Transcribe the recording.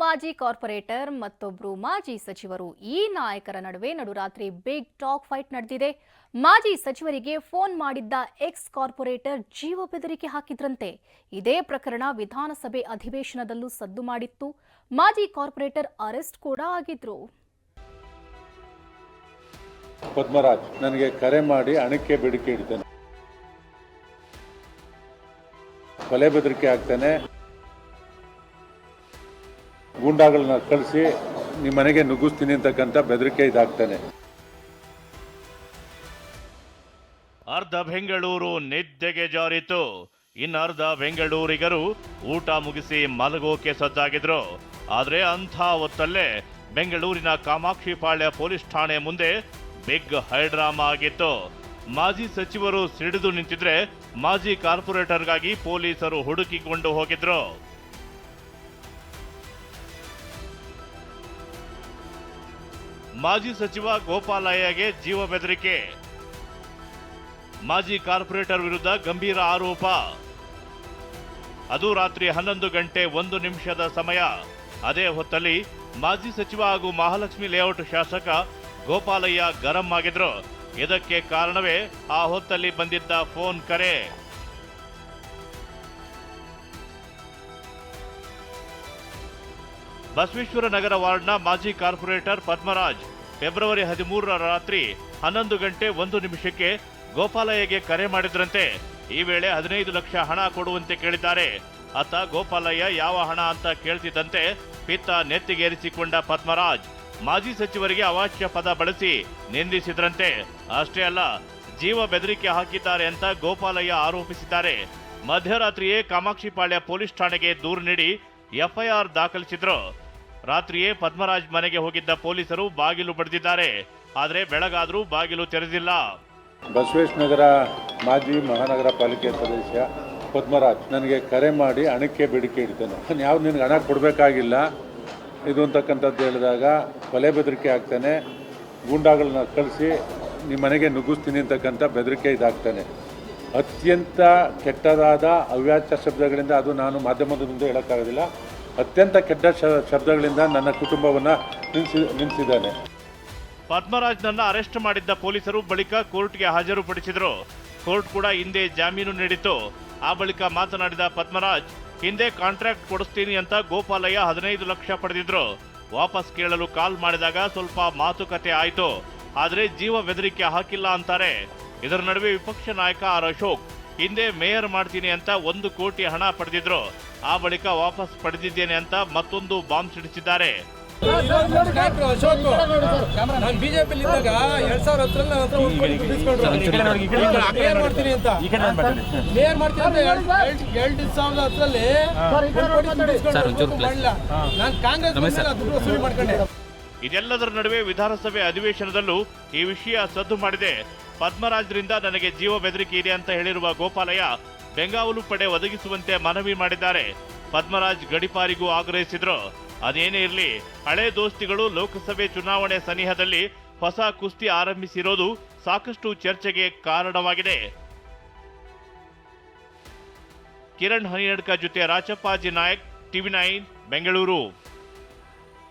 ಮಾಜಿ ಕಾರ್ಪೊರೇಟರ್ ಮತ್ತೊಬ್ರು ಮಾಜಿ ಸಚಿವರು ಈ ನಾಯಕರ ನಡುವೆ ನಡುರಾತ್ರಿ ಬಿಗ್ ಟಾಕ್ ಫೈಟ್ ನಡೆದಿದೆ. ಮಾಜಿ ಸಚಿವರಿಗೆ ಫೋನ್ ಮಾಡಿದ್ದ ಎಕ್ಸ್ ಕಾರ್ಪೊರೇಟರ್ ಜೀವ ಬೆದರಿಕೆ ಹಾಕಿದ್ರಂತೆ. ಇದೇ ಪ್ರಕರಣ ವಿಧಾನಸಭೆ ಅಧಿವೇಶನದಲ್ಲೂ ಸದ್ದು ಮಾಡಿತ್ತು. ಮಾಜಿ ಕಾರ್ಪೊರೇಟರ್ ಅರೆಸ್ಟ್ ಕೂಡ ಆಗಿದ್ರು. ಪದ್ಮರಾಜ್, ನನಗೆ ಕರೆ ಮಾಡಿ ಅಣಕ್ಕೆ ಬೇಡಿಕೆ ಇಡ್ತಾನೆ. ಕೊಲೆ ಬೆದರಿಕೆ ಆಗ್ತಾನೆ. ಗೂಂಡಾಗಳನ್ನ ಕಳಿಸಿ ನಿಮ್ಮ ಮನೆಗೆ ನುಗ್ಗಿಸ್ತೀನಿ ಅಂತಕ್ಕಂಥ ಬೆದರಿಕೆ ಇದಾಗ್ತಾನೆ. ಅರ್ಧ ಬೆಂಗಳೂರು ನಿದ್ದೆಗೆ ಜಾರಿತು. ಇನ್ನರ್ಧ ಬೆಂಗಳೂರಿಗರು ಊಟ ಮುಗಿಸಿ ಮಲಗೋಕೆ ಸಜ್ಜಾಗಿದ್ರು. ಆದ್ರೆ ಅಂಥ ಹೊತ್ತಲ್ಲೇ ಬೆಂಗಳೂರಿನ ಕಾಮಾಕ್ಷಿಪಾಳ್ಯ ಪೊಲೀಸ್ ಠಾಣೆ ಮುಂದೆ ಬಿಗ್ ಹೈಡ್ರಾಮಾ ಆಗಿತ್ತು. ಮಾಜಿ ಸಚಿವರು ಸಿಡಿದು ನಿಂತಿದ್ರೆ ಮಾಜಿ ಕಾರ್ಪೊರೇಟರ್ಗಾಗಿ ಪೊಲೀಸರು ಹುಡುಕಿಕೊಂಡು ಹೋಗಿದ್ರು. ಮಾಜಿ ಸಚಿವ ಗೋಪಾಲಯ್ಯಗೆ ಜೀವ ಬೆದರಿಕೆ. ಮಾಜಿ ಕಾರ್ಪೊರೇಟರ್ ವಿರುದ್ಧ ಗಂಭೀರ ಆರೋಪ. ಅದು ರಾತ್ರಿ ಹನ್ನೊಂದು ಗಂಟೆ ಒಂದು ನಿಮಿಷದ ಸಮಯ. ಅದೇ ಹೊತ್ತಲ್ಲಿ ಮಾಜಿ ಸಚಿವ ಹಾಗೂ ಮಹಾಲಕ್ಷ್ಮಿ ಲೇಔಟ್ ಶಾಸಕ ಗೋಪಾಲಯ್ಯ ಗರಂ ಆಗಿದ್ರು. ಇದಕ್ಕೆ ಕಾರಣವೇ ಆ ಹೊತ್ತಲ್ಲಿ ಬಂದಿದ್ದ ಫೋನ್ ಕರೆ. ಬಸವೇಶ್ವರ ನಗರ ವಾರ್ಡ್ನ ಮಾಜಿ ಕಾರ್ಪೊರೇಟರ್ ಪದ್ಮರಾಜ್, ಫೆಬ್ರವರಿ ಹದಿಮೂರರ ರಾತ್ರಿ ಹನ್ನೊಂದು ಗಂಟೆ ಒಂದು ನಿಮಿಷಕ್ಕೆ ಗೋಪಾಲಯ್ಯಗೆ ಕರೆ ಮಾಡಿದ್ರಂತೆ. ಈ ವೇಳೆ ಹದಿನೈದು ಲಕ್ಷ ಹಣ ಕೊಡುವಂತೆ ಕೇಳಿದ್ದಾರೆ. ಆತ, ಗೋಪಾಲಯ್ಯ, ಯಾವ ಹಣ ಅಂತ ಕೇಳ್ತಿದ್ದಂತೆ ಪಿತ್ತ ನೆತ್ತಿಗೇರಿಸಿಕೊಂಡ ಪದ್ಮರಾಜ್, ಮಾಜಿ ಸಚಿವರಿಗೆ ಅವಾಚ್ಯ ಪದ ಬಳಸಿ ನಿಂದಿಸಿದ್ರಂತೆ. ಅಷ್ಟೇ ಅಲ್ಲ, ಜೀವ ಬೆದರಿಕೆ ಹಾಕಿದ್ದಾರೆ ಅಂತ ಗೋಪಾಲಯ್ಯ ಆರೋಪಿಸಿದ್ದಾರೆ. ಮಧ್ಯರಾತ್ರಿಯೇ ಕಾಮಾಕ್ಷಿಪಾಳ್ಯ ಪೊಲೀಸ್ ಠಾಣೆಗೆ ದೂರು ನೀಡಿ ಎಫ್ಐಆರ್ ದಾಖಲಿಸಿದ್ರು. ರಾತ್ರಿಯೇ ಪದ್ಮರಾಜ್ ಮನೆಗೆ ಹೋಗಿದ್ದ ಪೊಲೀಸರು ಬಾಗಿಲು ಬಡಿದಿದ್ದಾರೆ. ಆದರೆ ಬೆಳಗಾದರೂ ಬಾಗಿಲು ತೆರೆದಿಲ್ಲ. ಬಸವೇಶ್ ನಗರ ಮಾಜಿ ಮಹಾನಗರ ಪಾಲಿಕೆ ಸದಸ್ಯ ಪದ್ಮರಾಜ್ ನನಗೆ ಕರೆ ಮಾಡಿ ಹಣಕ್ಕೆ ಬೇಡಿಕೆ ಇಡ್ತೇನೆ. ನಾನು ಯಾವ ನಿನಗೆ ಹಣ ಕೊಡಬೇಕಾಗಿಲ್ಲ. ಇದು ಅಂತಕ್ಕಂಥದ್ದು ಹೇಳಿದಾಗ ಕೊಲೆ ಬೆದರಿಕೆ ಆಗ್ತಾನೆ. ಗೂಂಡಾಗಳನ್ನ ಕಳಿಸಿ ನಿಮ್ಮ ಮನೆಗೆ ನುಗ್ಗಿಸ್ತೀನಿ ಅಂತಕ್ಕಂಥ ಬೆದರಿಕೆ ಇದಾಗ್ತಾನೆ. ಅತ್ಯಂತ ಕೆಟ್ಟದಾದ ಅವ್ಯಾಚ್ಯ ಶಬ್ದಗಳಿಂದ ಅದು ನಾನು ಮಾಧ್ಯಮದ ಮುಂದೆ ಹೇಳೋಕ್ಕಾಗೋದಿಲ್ಲ. ಅತ್ಯಂತ ಕೆಟ್ಟ ಶಬ್ದಗಳಿಂದ ನನ್ನ ಕುಟುಂಬವನ್ನು ನಿಲ್ಲಿಸಿ ನಿಲ್ಲಿಸಿದ್ದಾನೆ ಪದ್ಮರಾಜ್ನನ್ನ ಅರೆಸ್ಟ್ ಮಾಡಿದ್ದ ಪೊಲೀಸರು ಬಳಿಕ ಕೋರ್ಟ್ಗೆ ಹಾಜರುಪಡಿಸಿದರು. ಕೋರ್ಟ್ ಕೂಡ ಹಿಂದೆ ಜಾಮೀನು ನೀಡಿತು ಆ ಬಳಿಕ ಮಾತನಾಡಿದ ಪದ್ಮರಾಜ್, ಹಿಂದೆ ಕಾಂಟ್ರಾಕ್ಟ್ ಕೊಡಿಸ್ತೀನಿ ಅಂತ ಗೋಪಾಲಯ್ಯ ಹದಿನೈದು ಲಕ್ಷ ಪಡೆದಿದ್ರು. ವಾಪಸ್ ಕೇಳಲು ಕಾಲ್ ಮಾಡಿದಾಗ ಸ್ವಲ್ಪ ಮಾತುಕತೆ ಆಯಿತು. ಆದರೆ ಜೀವ ಬೆದರಿಕೆ ಹಾಕಿಲ್ಲ ಅಂತಾರೆ. ಇದರ ನಡುವೆ ವಿಪಕ್ಷ ನಾಯಕ ಆರ್ ಅಶೋಕ್ ಹಿಂದೆ ಮೇಯರ್ ಮಾಡ್ತೀನಿ ಅಂತ ಒಂದು ಕೋಟಿ ಹಣ ಪಡೆದಿದ್ರು ಆ ಬಳಿಕ ವಾಪಸ್ ಪಡೆದಿದ್ದೇನೆ ಅಂತ ಮತ್ತೊಂದು ಬಾಂಬ್ ಸಿಡಿಸಿದ್ದಾರೆ. ನಾನು ಬಿಜೆಪಿ ಇದ್ದಾಗ ಎರಡ್ ಸಾವಿರ ಹತ್ರ ಮಾಡ್ತೀನಿ ಅಂತ. ಮೇಯರ್ ಮಾಡ್ತೀನಿ ಅಂತ ಎರಡ್- ಸಾವಿರದ ಹತ್ತರಲ್ಲಿ ನಾನು ಕಾಂಗ್ರೆಸ್ ದುಡ್ಡು ವಸೂಲಿ ಮಾಡ್ಕೊಂಡೆ. ಇದೆಲ್ಲದರ ನಡುವೆ ವಿಧಾನಸಭೆ ಅಧಿವೇಶನದಲ್ಲೂ ಈ ವಿಷಯ ಸದ್ದು ಮಾಡಿದೆ. ಪದ್ಮರಾಜ್ರಿಂದ ನನಗೆ ಜೀವ ಬೆದರಿಕೆ ಇದೆ ಅಂತ ಹೇಳಿರುವ ಗೋಪಾಲಯ್ಯ ಬೆಂಗಾವಲು ಪಡೆ ಒದಗಿಸುವಂತೆ ಮನವಿ ಮಾಡಿದ್ದಾರೆ. ಪದ್ಮರಾಜ್ ಗಡಿಪಾರಿಗೂ ಆಗ್ರಹಿಸಿದ್ರು. ಅದೇನೇ ಇರಲಿ, ಹಳೆ ದೋಸ್ತಿಗಳು ಲೋಕಸಭೆ ಚುನಾವಣೆ ಸನಿಹದಲ್ಲಿ ಹೊಸ ಕುಸ್ತಿ ಆರಂಭಿಸಿರೋದು ಸಾಕಷ್ಟು ಚರ್ಚೆಗೆ ಕಾರಣವಾಗಿದೆ. ಕಿರಣ್ ಹನಿಯಡ್ಕ ಜೊತೆ ರಾಚಪ್ಪಾಜಿ ನಾಯಕ್, ಟಿವಿ ನೈನ್, ಬೆಂಗಳೂರು.